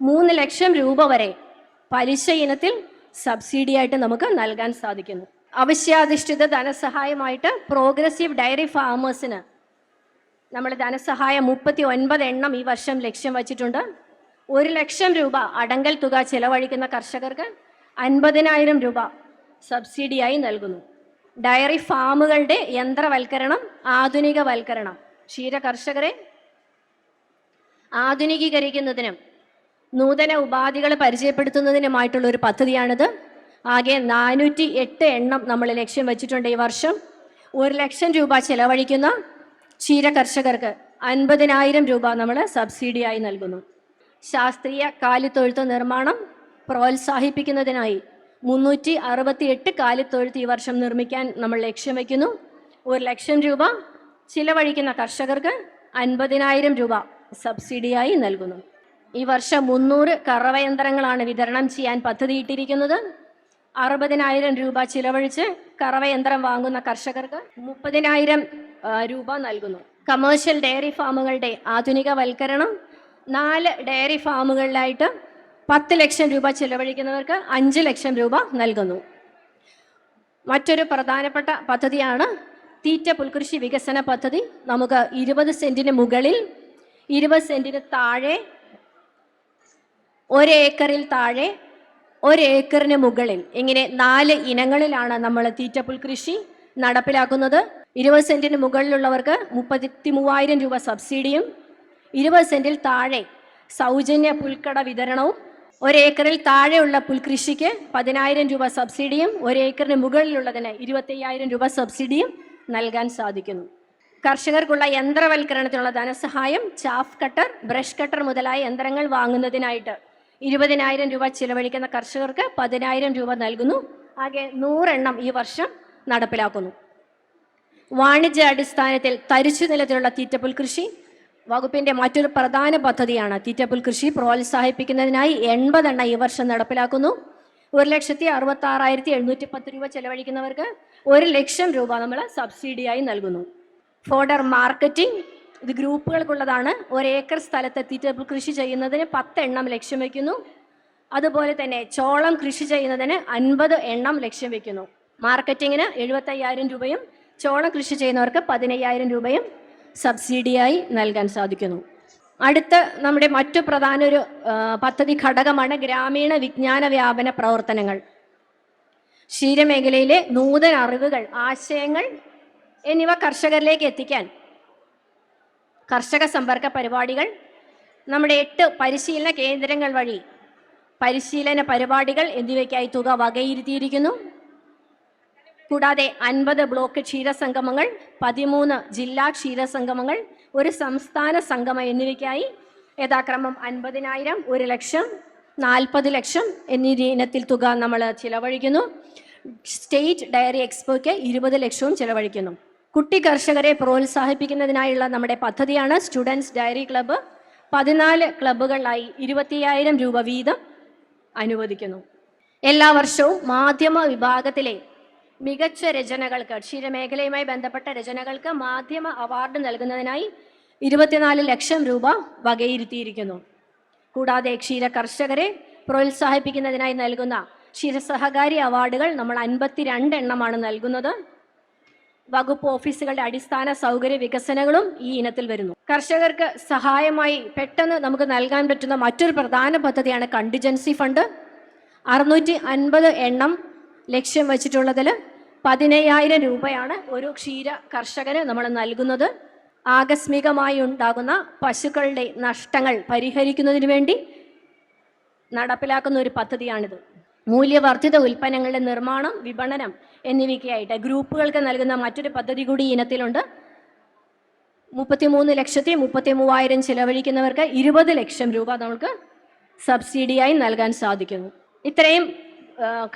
മൂന്ന് ലക്ഷം രൂപ വരെ പലിശ ഇനത്തിൽ സബ്സിഡി ആയിട്ട് നമുക്ക് നൽകാൻ സാധിക്കുന്നു. അവശ്യാധിഷ്ഠിത ധനസഹായമായിട്ട് പ്രോഗ്രസീവ് ഡയറി ഫാമേഴ്സിന് നമ്മൾ ധനസഹായം മുപ്പത്തി ഒൻപത് എണ്ണം ഈ വർഷം ലക്ഷ്യം വച്ചിട്ടുണ്ട്. ഒരു ലക്ഷം രൂപ അടങ്കൽ തുക ചെലവഴിക്കുന്ന കർഷകർക്ക് അൻപതിനായിരം രൂപ സബ്സിഡിയായി നൽകുന്നു. ഡയറി ഫാമുകളുടെ യന്ത്രവൽക്കരണം ആധുനികവൽക്കരണം ക്ഷീര കർഷകരെ ആധുനികീകരിക്കുന്നതിനും നൂതന ഉപാധികൾ പരിചയപ്പെടുത്തുന്നതിനുമായിട്ടുള്ള ഒരു പദ്ധതിയാണിത്. ആകെ നാനൂറ്റി എട്ട് എണ്ണം നമ്മൾ ലക്ഷ്യം വെച്ചിട്ടുണ്ട് ഈ വർഷം. ഒരു ലക്ഷം രൂപ ചെലവഴിക്കുന്ന ക്ഷീര കർഷകർക്ക് അൻപതിനായിരം രൂപ നമ്മൾ സബ്സിഡിയായി നൽകുന്നു. ശാസ്ത്രീയ കാലിത്തൊഴുത്ത് നിർമ്മാണം പ്രോത്സാഹിപ്പിക്കുന്നതിനായി മുന്നൂറ്റി അറുപത്തി എട്ട് കാലിത്തൊഴുത്ത് ഈ വർഷം നിർമ്മിക്കാൻ നമ്മൾ ലക്ഷ്യം വയ്ക്കുന്നു ഒരു ലക്ഷം രൂപ ചിലവഴിക്കുന്ന കർഷകർക്ക് അൻപതിനായിരം രൂപ സബ്സിഡിയായി നൽകുന്നു. ഈ വർഷം മുന്നൂറ് കറവയന്ത്രങ്ങളാണ് വിതരണം ചെയ്യാൻ പദ്ധതിയിട്ടിരിക്കുന്നത്. അറുപതിനായിരം രൂപ ചിലവഴിച്ച് കറവയന്ത്രം വാങ്ങുന്ന കർഷകർക്ക് മുപ്പതിനായിരം രൂപ നൽകുന്നു. കമേഴ്ഷ്യൽ ഡയറി ഫാമുകളുടെ ആധുനികവൽക്കരണം നാല് ഡയറി ഫാമുകളിലായിട്ട് പത്ത് ലക്ഷം രൂപ ചിലവഴിക്കുന്നവർക്ക് അഞ്ച് ലക്ഷം രൂപ നൽകുന്നു. മറ്റൊരു പ്രധാനപ്പെട്ട പദ്ധതിയാണ് തീറ്റ പുൽകൃഷി വികസന പദ്ധതി നമുക്ക് ഇരുപത് സെന്റിന് മുകളിൽ ഇരുപത് സെന്റിന് താഴെ ഒരേക്കറിൽ താഴെ ഒരേക്കറിന് മുകളിൽ. ഇങ്ങനെ നാല് ഇനങ്ങളിലാണ് നമ്മൾ തീറ്റ പുൽകൃഷി നടപ്പിലാക്കുന്നത്. ഇരുപത് സെന്റിന് മുകളിലുള്ളവർക്ക് മുപ്പത്തി മൂവായിരം രൂപ സബ്സിഡിയും ഇരുപത് സെന്റിൽ താഴെ സൗജന്യ പുൽക്കട വിതരണവും ഒരേക്കറിൽ താഴെയുള്ള പുൽകൃഷിക്ക് പതിനായിരം രൂപ സബ്സിഡിയും ഒരേക്കറിന് മുകളിലുള്ളതിന് ഇരുപത്തി രൂപ സബ്സിഡിയും നൽകാൻ സാധിക്കുന്നു. കർഷകർക്കുള്ള യന്ത്രവൽക്കരണത്തിനുള്ള ധനസഹായം ചാഫ് കട്ടർ ബ്രഷ് കട്ടർ മുതലായ യന്ത്രങ്ങൾ വാങ്ങുന്നതിനായിട്ട് ഇരുപതിനായിരം രൂപ ചിലവഴിക്കുന്ന കർഷകർക്ക് പതിനായിരം രൂപ നൽകുന്നു. ആകെ നൂറെണ്ണം ഈ വർഷം നടപ്പിലാക്കുന്നു. വാണിജ്യ അടിസ്ഥാനത്തിൽ തരിച്ചു നിലത്തിലുള്ള തീറ്റപ്പുൽ കൃഷി വകുപ്പിന്റെ മറ്റൊരു പ്രധാന പദ്ധതിയാണ്. തീറ്റപ്പുൽ കൃഷി പ്രോത്സാഹിപ്പിക്കുന്നതിനായി എൺപതെണ്ണം ഈ വർഷം നടപ്പിലാക്കുന്നു. ഒരു ലക്ഷത്തി അറുപത്തി ആറായിരത്തി എഴുന്നൂറ്റി പത്ത് രൂപ ചെലവഴിക്കുന്നവർക്ക് ഒരു ലക്ഷം രൂപ നമ്മൾ സബ്സിഡിയായി നൽകുന്നു. ഫോഡർ മാർക്കറ്റിംഗ് ഇത് ഗ്രൂപ്പുകൾക്കുള്ളതാണ്. ഒരേക്കർ സ്ഥലത്ത് എത്തിയിട്ട് കൃഷി ചെയ്യുന്നതിന് പത്ത് എണ്ണം ലക്ഷ്യം വയ്ക്കുന്നു അതുപോലെ തന്നെ ചോളം കൃഷി ചെയ്യുന്നതിന് അൻപത് എണ്ണം ലക്ഷ്യം വയ്ക്കുന്നു മാർക്കറ്റിങ്ങിന് എഴുപത്തയ്യായിരം രൂപയും ചോളം കൃഷി ചെയ്യുന്നവർക്ക് പതിനയ്യായിരം രൂപയും സബ്സിഡിയായി നൽകാൻ സാധിക്കുന്നു. അടുത്ത നമ്മുടെ മറ്റു പ്രധാന ഒരു പദ്ധതി ഘടകമാണ് ഗ്രാമീണ വിജ്ഞാന വ്യാപന പ്രവർത്തനങ്ങൾ. ക്ഷീരമേഖലയിലെ നൂതന അറിവുകൾ ആശയങ്ങൾ എന്നിവ കർഷകരിലേക്ക് എത്തിക്കാൻ കർഷക സമ്പർക്ക പരിപാടികൾ നമ്മുടെ എട്ട് പരിശീലന കേന്ദ്രങ്ങൾ വഴി പരിശീലന പരിപാടികൾ എന്നിവയ്ക്കായി തുക വകയിരുത്തിയിരിക്കുന്നു. കൂടാതെ അൻപത് ബ്ലോക്ക് ക്ഷീരസംഗമങ്ങൾ പതിമൂന്ന് ജില്ലാ ക്ഷീരസംഗമങ്ങൾ ഒരു സംസ്ഥാന സംഗമം എന്നിവയ്ക്കായി യഥാക്രമം അൻപതിനായിരം ഒരു ലക്ഷം നാൽപ്പത് ലക്ഷം എന്നീ ഇനത്തിൽ തുക നമ്മൾ ചിലവഴിക്കുന്നു. സ്റ്റേറ്റ് ഡയറി എക്സ്പോയ്ക്ക് ഇരുപത് ലക്ഷവും ചിലവഴിക്കുന്നു. കുട്ടി കർഷകരെ പ്രോത്സാഹിപ്പിക്കുന്നതിനായുള്ള നമ്മുടെ പദ്ധതിയാണ് സ്റ്റുഡൻസ് ഡയറി ക്ലബ്ബ്. പതിനാല് ക്ലബ്ബുകളിലായി ഇരുപത്തിയായിരം രൂപ വീതം അനുവദിക്കുന്നു. എല്ലാ വർഷവും മാധ്യമ വിഭാഗത്തിലെ മികച്ച രചനകൾക്ക് ക്ഷീരമേഖലയുമായി ബന്ധപ്പെട്ട രചനകൾക്ക് മാധ്യമ അവാർഡ് നൽകുന്നതിനായി ഇരുപത്തിനാല് ലക്ഷം രൂപ വകയിരുത്തിയിരിക്കുന്നു. കൂടാതെ ക്ഷീര കർഷകരെ പ്രോത്സാഹിപ്പിക്കുന്നതിനായി നൽകുന്ന ക്ഷീരസഹകാരി അവാർഡുകൾ നമ്മൾ അൻപത്തിരണ്ട് എണ്ണമാണ് നൽകുന്നത്. വകുപ്പ് ഓഫീസുകളുടെ അടിസ്ഥാന സൗകര്യ വികസനങ്ങളും ഈ ഇനത്തിൽ വരുന്നു. കർഷകർക്ക് സഹായമായി പെട്ടെന്ന് നമുക്ക് നൽകാൻ പറ്റുന്ന മറ്റൊരു പ്രധാന പദ്ധതിയാണ് കണ്ടിജൻസി ഫണ്ട് അറുന്നൂറ്റി അൻപത് എണ്ണം ലക്ഷ്യം വച്ചിട്ടുള്ളതിൽ പതിനയ്യായിരം രൂപയാണ് ഒരു ക്ഷീര കർഷകന് നമ്മൾ നൽകുന്നത്. ആകസ്മികമായി ഉണ്ടാകുന്ന പശുക്കളുടെ നഷ്ടങ്ങൾ പരിഹരിക്കുന്നതിന് വേണ്ടി നടപ്പിലാക്കുന്ന ഒരു പദ്ധതിയാണിത്. മൂല്യവർദ്ധിത ഉൽപ്പന്നങ്ങളുടെ നിർമ്മാണം വിപണനം എന്നിവയ്ക്കായിട്ട് ഗ്രൂപ്പുകൾക്ക് നൽകുന്ന മറ്റൊരു പദ്ധതി കൂടി ഇനത്തിലുണ്ട്. മുപ്പത്തിമൂന്ന് ലക്ഷത്തി മുപ്പത്തി മൂവായിരം ചിലവഴിക്കുന്നവർക്ക് ഇരുപത് ലക്ഷം രൂപ നമുക്ക് സബ്സിഡിയായി നൽകാൻ സാധിക്കുന്നു. ഇത്രയും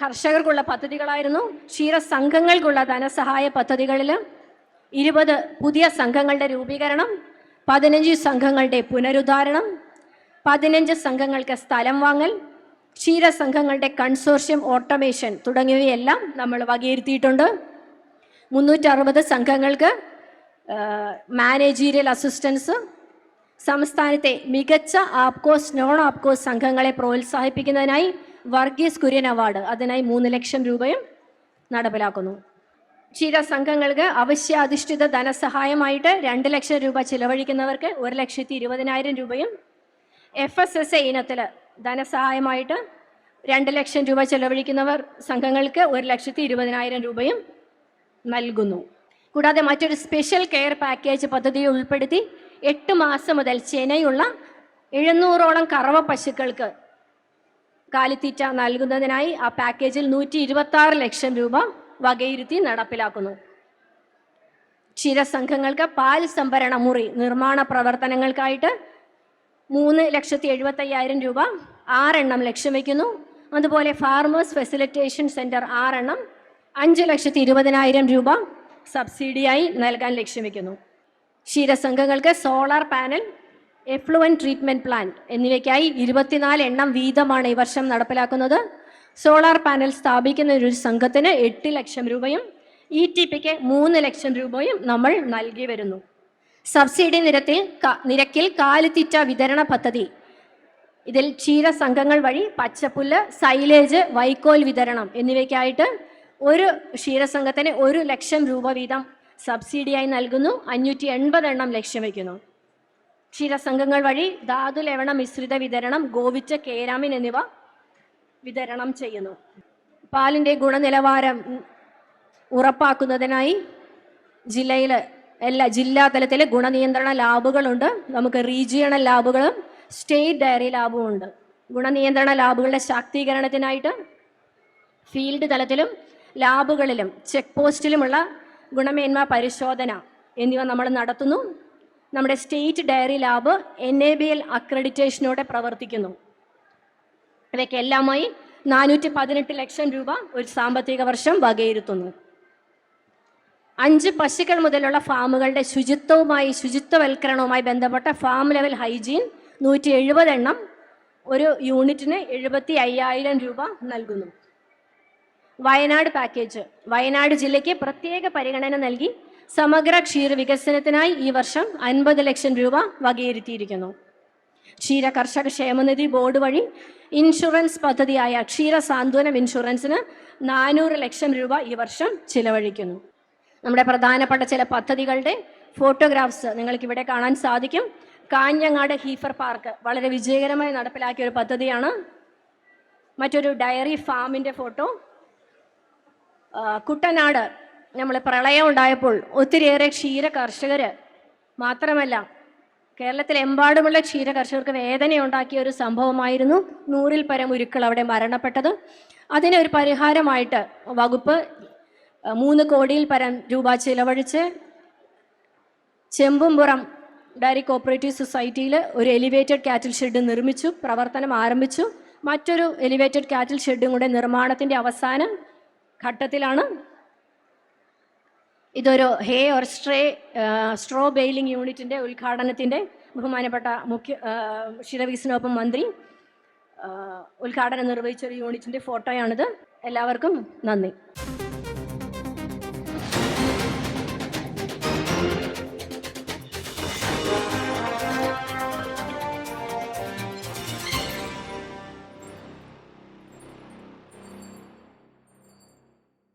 കർഷകർക്കുള്ള പദ്ധതികളായിരുന്നു. ക്ഷീരസംഘങ്ങൾക്കുള്ള ധനസഹായ പദ്ധതികളിൽ ഇരുപത് പുതിയ സംഘങ്ങളുടെ രൂപീകരണം പതിനഞ്ച് സംഘങ്ങളുടെ പുനരുദ്ധാരണം പതിനഞ്ച് സംഘങ്ങൾക്ക് സ്ഥലം വാങ്ങൽ ക്ഷീര സംഘങ്ങളുടെ കൺസോർഷ്യം ഓട്ടോമേഷൻ തുടങ്ങിയവയെല്ലാം നമ്മൾ വകയിരുത്തിയിട്ടുണ്ട്. മുന്നൂറ്ററുപത് സംഘങ്ങൾക്ക് മാനേജീരിയൽ അസിസ്റ്റൻസ് സംസ്ഥാനത്തെ മികച്ച ആപ്കോസ് നോൺ ആപ്കോസ് സംഘങ്ങളെ പ്രോത്സാഹിപ്പിക്കുന്നതിനായി വർഗീസ് കുര്യൻ അവാർഡ് അതിനായി മൂന്ന് ലക്ഷം രൂപയും നടപ്പിലാക്കുന്നു. ക്ഷീര സംഘങ്ങൾക്ക് അവശ്യാധിഷ്ഠിത ധനസഹായമായിട്ട് രണ്ട് ലക്ഷം രൂപ ചിലവഴിക്കുന്നവർക്ക് ഒരു ലക്ഷത്തി ഇരുപതിനായിരം രൂപയും എഫ് എസ് എസ് എ ഇനത്തിൽ ധനസഹായമായിട്ട് രണ്ട് ലക്ഷം രൂപ ചെലവഴിക്കുന്നവർ സംഘങ്ങൾക്ക് ഒരു ലക്ഷത്തി ഇരുപതിനായിരം രൂപയും നൽകുന്നു. കൂടാതെ മറ്റൊരു സ്പെഷ്യൽ കെയർ പാക്കേജ് പദ്ധതി ഉൾപ്പെടുത്തി എട്ട് മാസം മുതൽ ചെനയുള്ള എഴുന്നൂറോളം കറവ പശുക്കൾക്ക് കാലിത്തീറ്റ നൽകുന്നതിനായി ആ പാക്കേജിൽ നൂറ്റി ലക്ഷം രൂപ വകയിരുത്തി നടപ്പിലാക്കുന്നു. ക്ഷീരസംഘങ്ങൾക്ക് പാൽ സംഭരണ മുറി നിർമ്മാണ പ്രവർത്തനങ്ങൾക്കായിട്ട് മൂന്ന് ലക്ഷത്തി എഴുപത്തി അയ്യായിരം രൂപ ആറെണ്ണം ലക്ഷ്യം വയ്ക്കുന്നു. അതുപോലെ ഫാർമേഴ്സ് ഫെസിലിറ്റേഷൻ സെന്റർ ആറെണ്ണം അഞ്ച് ലക്ഷത്തി ഇരുപതിനായിരം രൂപ സബ്സിഡിയായി നൽകാൻ ലക്ഷ്യം വയ്ക്കുന്നു. ക്ഷീരസംഘങ്ങൾക്ക് solar panel effluent treatment plant എന്നിവയ്ക്കായി ഇരുപത്തിനാല് എണ്ണം വീതമാണ് ഈ വർഷം നടപ്പിലാക്കുന്നത്. സോളാർ പാനൽ സ്ഥാപിക്കുന്ന ഒരു സംഘത്തിന് എട്ട് ലക്ഷം രൂപയും ഇ ടി പിക്ക് മൂന്ന് ലക്ഷം രൂപയും നമ്മൾ നൽകി വരുന്നു. സബ്സിഡി നിരത്തിൽ നിരക്കിൽ കാലിത്തീറ്റ വിതരണ പദ്ധതി. ഇതിൽ ക്ഷീര സംഘങ്ങൾ വഴി പച്ചപ്പുല്ല് സൈലേജ് വൈക്കോൽ വിതരണം എന്നിവയ്ക്കായിട്ട് ഒരു ക്ഷീരസംഘത്തിന് ഒരു ലക്ഷം രൂപ വീതം സബ്സിഡിയായി നൽകുന്നു. അഞ്ഞൂറ്റി എൺപത് എണ്ണം ലക്ഷ്യം വയ്ക്കുന്നു. ക്ഷീരസംഘങ്ങൾ വഴി ധാതു മിശ്രിത വിതരണം ഗോവിച്ച കേരാമിൻ എന്നിവ വിതരണം ചെയ്യുന്നു. പാലിന്റെ ഗുണനിലവാരം ഉറപ്പാക്കുന്നതിനായി ജില്ലയിൽ എല്ലാ ജില്ലാ തലത്തിലെ ഗുണനിയന്ത്രണ ലാബുകളുണ്ട്. നമുക്ക് റീജിയണൽ ലാബുകളും സ്റ്റേറ്റ് ഡയറി ലാബും ഉണ്ട്. ഗുണനിയന്ത്രണ ലാബുകളുടെ ശാക്തീകരണത്തിനായിട്ട് ഫീൽഡ് തലത്തിലും ലാബുകളിലും ചെക്ക് പോസ്റ്റിലുമുള്ള ഗുണമേന്മ പരിശോധന എന്നിവ നമ്മൾ നടത്തുന്നു. നമ്മുടെ state dairy lab N A B L അക്രഡിറ്റേഷനോടെ പ്രവർത്തിക്കുന്നു. ഇവയ്ക്കെല്ലാമായി നാനൂറ്റി പതിനെട്ട് ലക്ഷം രൂപ ഒരു സാമ്പത്തിക വർഷം വകയിരുത്തുന്നു. അഞ്ച് പശുക്കൾ മുതലുള്ള ഫാമുകളുടെ ശുചിത്വവുമായി ശുചിത്വവൽക്കരണവുമായി ബന്ധപ്പെട്ട ഫാം ലെവൽ ഹൈജീൻ നൂറ്റി എഴുപത് എണ്ണം ഒരു യൂണിറ്റിന് എഴുപത്തി അയ്യായിരം രൂപ നൽകുന്നു. വയനാട് പാക്കേജ്. വയനാട് ജില്ലയ്ക്ക് പ്രത്യേക പരിഗണന നൽകി സമഗ്ര ക്ഷീര വികസനത്തിനായി ഈ വർഷം അൻപത് ലക്ഷം രൂപ വകയിരുത്തിയിരിക്കുന്നു. ക്ഷീര കർഷക ക്ഷേമനിധി ബോർഡ് വഴി ഇൻഷുറൻസ് പദ്ധതിയായ ക്ഷീര സാന്ത്വനം ഇൻഷുറൻസിന് നാനൂറ് ലക്ഷം രൂപ ഈ വർഷം ചിലവഴിക്കുന്നു. നമ്മുടെ പ്രധാനപ്പെട്ട ചില പദ്ധതികളുടെ ഫോട്ടോഗ്രാഫ്സ് നിങ്ങൾക്ക് ഇവിടെ കാണാൻ സാധിക്കും. കാഞ്ഞങ്ങാട് ഹീഫർ പാർക്ക് വളരെ വിജയകരമായി നടപ്പിലാക്കിയ ഒരു പദ്ധതിയാണ്. മറ്റൊരു ഡയറി ഫാമിന്റെ ഫോട്ടോ. കുട്ടനാട്. നമ്മൾ പ്രളയം ഉണ്ടായപ്പോൾ ഒത്തിരിയേറെ ക്ഷീര കർഷകർ മാത്രമല്ല കേരളത്തിലെമ്പാടുമുള്ള ക്ഷീര കർഷകർക്ക് വേദനയുണ്ടാക്കിയ ഒരു സംഭവമായിരുന്നു നൂറിൽ പരം ഉരുക്കൾ അവിടെ മരണപ്പെട്ടത്. ഒരു പരിഹാരമായിട്ട് വകുപ്പ് മൂന്ന് കോടിയിൽ പരം രൂപ ചിലവഴിച്ച് ചെമ്പുംപുറം ഡയറി കോപ്പറേറ്റീവ് സൊസൈറ്റിയിൽ ഒരു എലിവേറ്റഡ് കാറ്റിൽ ഷെഡ് നിർമ്മിച്ചു പ്രവർത്തനം ആരംഭിച്ചു. മറ്റൊരു എലിവേറ്റഡ് കാറ്റിൽ ഷെഡും കൂടെ നിർമ്മാണത്തിന്റെ അവസാന ഘട്ടത്തിലാണ് ഇതൊരു hay or stray straw baling യൂണിറ്റിന്റെ ഉദ്ഘാടനത്തിന്റെ ബഹുമാനപ്പെട്ട മുഖ്യ ശിരവീസിനൊപ്പം മന്ത്രി ഉദ്ഘാടനം നിർവഹിച്ച ഒരു യൂണിറ്റിന്റെ ഫോട്ടോയാണിത്. എല്ലാവർക്കും നന്ദി.